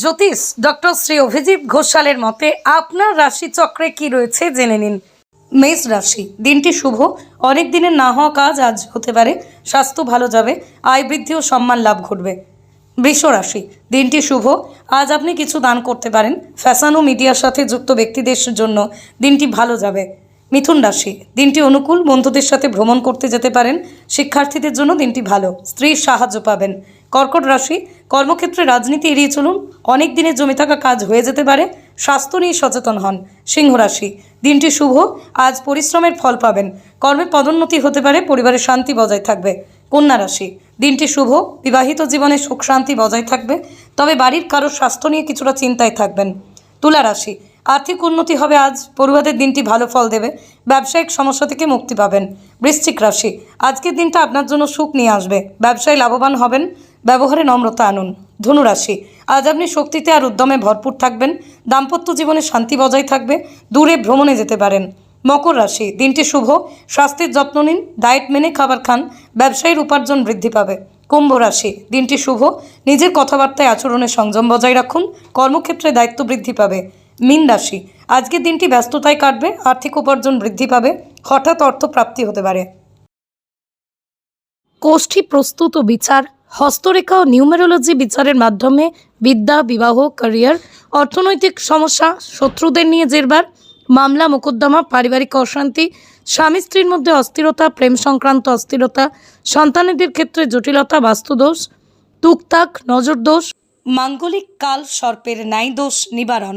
জ্যোতিষ doctor Shri Abhijit ঘোষালের মতে, আপনার রাশি চক্রে কি রয়েছে জেনে নিন। মেষ রাশি, দিনটি শুভ। অনেক দিনের না হওয়া কাজ আজ হতে পারে। স্বাস্থ্য ভালো যাবে। আয় বৃদ্ধি ও সম্মান লাভ ঘটবে। রাশি, দিনটি শুভ। আজ আপনি কিছু দান করতে পারেন। ফ্যাশন ও মিডিয়ার সাথে যুক্ত ব্যক্তিদের জন্য দিনটি ভালো যাবে। মিথুন রাশি, দিনটি অনুকূল, বন্ধুদের সাথে ভ্রমণ করতে যেতে পারেন, শিক্ষার্থীদের জন্য দিনটি ভালো, স্ত্রীর সাহায্য পাবেন। কর্কট রাশি, কর্মক্ষেত্রে রাজনীতি এড়িয়ে চলুন, অনেক দিনের জমে থাকা কাজ হয়ে যেতে পারে, স্বাস্থ্য নিয়ে সচেতন হন। সিংহ রাশি, দিনটি শুভ, আজ পরিশ্রমের ফল পাবেন, কর্মে পদোন্নতি হতে পারে পরিবারের শান্তি বজায় থাকবে। কন্যা রাশি, দিনটি শুভ, বিবাহিত জীবনে সুখ শান্তি বজায় থাকবে, তবে বাড়ির কারোর স্বাস্থ্য নিয়ে কিছুটা চিন্তায় থাকবেন। তুলা রাশি আর্থিক উন্নতি হবে আজ, পড়ুয়াদের দিনটি ভালো ফল দেবে, ব্যবসায়িক সমস্যা থেকে মুক্তি পাবেন। বৃশ্চিক রাশি, আজকের দিনটা আপনার জন্য সুখ নিয়ে আসবে, ব্যবসায় লাভবান হবেন, ব্যবহারে নম্রতা আনুন। ধনু রাশি, আজ আপনি শক্তিতে আর উদ্যমে ভরপুর থাকবেন, দাম্পত্য জীবনে শান্তি বজায় থাকবে, দূরে ভ্রমণে যেতে পারেন। মকর রাশি, দিনটি শুভ, স্বাস্থ্যের যত্ন নিন, ডায়েট মেনে খাবার খান, ব্যবসায়ীর উপার্জন বৃদ্ধি পাবে। কুম্ভ রাশি, দিনটি শুভ, নিজের কথাবার্তায় আচরণে সংযম বজায় রাখুন, কর্মক্ষেত্রে দায়িত্ব বৃদ্ধি পাবে। মীন রাশি। আজকের দিনটি ব্যস্ততায় কাটবে আর্থিক উপার্জন বৃদ্ধি পাবে হঠাৎ অর্থ প্রাপ্তি হতে পারে। কোষ্ঠী প্রস্তুত ও বিচার হস্তরেখা ও নিউমেরোলজি বিচারের মাধ্যমে বিদ্যা বিবাহ ক্যারিয়ার অর্থনৈতিক সমস্যা শত্রুদের নিয়ে জেরবার মামলা মোকদ্দমা পারিবারিক অশান্তি স্বামী স্ত্রীর মধ্যে অস্থিরতা প্রেম সংক্রান্ত অস্থিরতা সন্তানেদের ক্ষেত্রে জটিলতা বাস্তুদোষ তুকতাক নজরদোষ মাঙ্গলিক কাল সর্পের ন্যায় দোষ নিবারণ।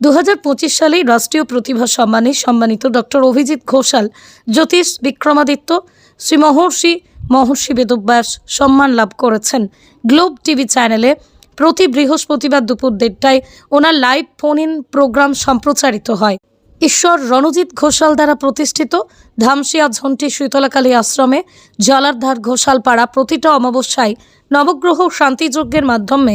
দু সালেই রাষ্ট্রীয় প্রতিভা সম্মানে সম্মানিত ডক্টর অভিজিৎ ঘোষাল, জ্যোতিষ বিক্রমাদিত্য, শ্রী মহর্ষি মহর্ষি বেদব্যাস সম্মান লাভ করেছেন। গ্লোব টিভি চ্যানেলে প্রতি বৃহস্পতিবার দুপুর দেড়টায় ওনার লাইভ ফোন ইন প্রোগ্রাম সম্প্রচারিত হয়। ঈশ্বর রণজিৎ ঘোষাল দ্বারা প্রতিষ্ঠিত ধামসিয়া ঝন্টি শীতলাকালী আশ্রমে জলারধার ঘোষালপাড়া প্রতিটা অমাবস্যায় নবগ্রহ শান্তিযজ্ঞের মাধ্যমে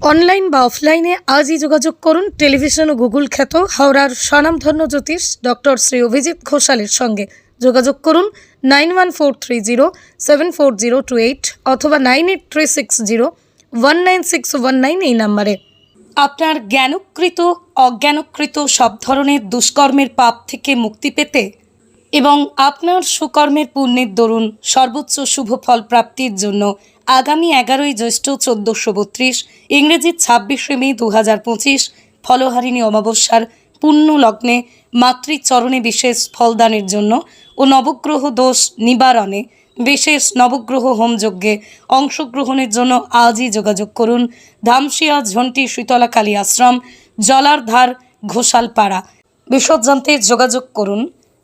অনলাইন বা অফলাইনে আজই যোগাযোগ করুন টেলিভিশন ও গুগল খ্যাত হাওড়ার স্বনামধন্য জ্যোতিষ ডক্টর শ্রী অভিজিৎ ঘোষালের সঙ্গে। যোগাযোগ করুন nine one four three zero seven four zero two eight অথবা nine eight three six zero one nine six one nine এই নাম্বারে। আপনার জ্ঞানকৃত, অজ্ঞানকৃত সব ধরনের দুষ্কর্মের পাপ থেকে মুক্তি পেতে এবং আপনার সুকর্মের পুণ্যের দরুন সর্বোচ্চ শুভ ফল প্রাপ্তির জন্য আগামী এগারোই জ্যৈষ্ঠ চোদ্দোশো বত্রিশ ইংরেজির ছাব্বিশে মে দু হাজার পঁচিশ, ফলহারিণী অমাবস্যার পুণ্য লগ্নে মাতৃচরণে বিশেষ ফলদানের জন্য ও নবগ্রহ দোষ নিবারণে বিশেষ নবগ্রহ হোমযজ্ঞে অংশগ্রহণের জন্য আজই যোগাযোগ করুন ধামসিয়া ঝন্টি শীতলা কালী আশ্রম, জলারধার ঘোষালপাড়া। বিশদ জানতে যোগাযোগ করুন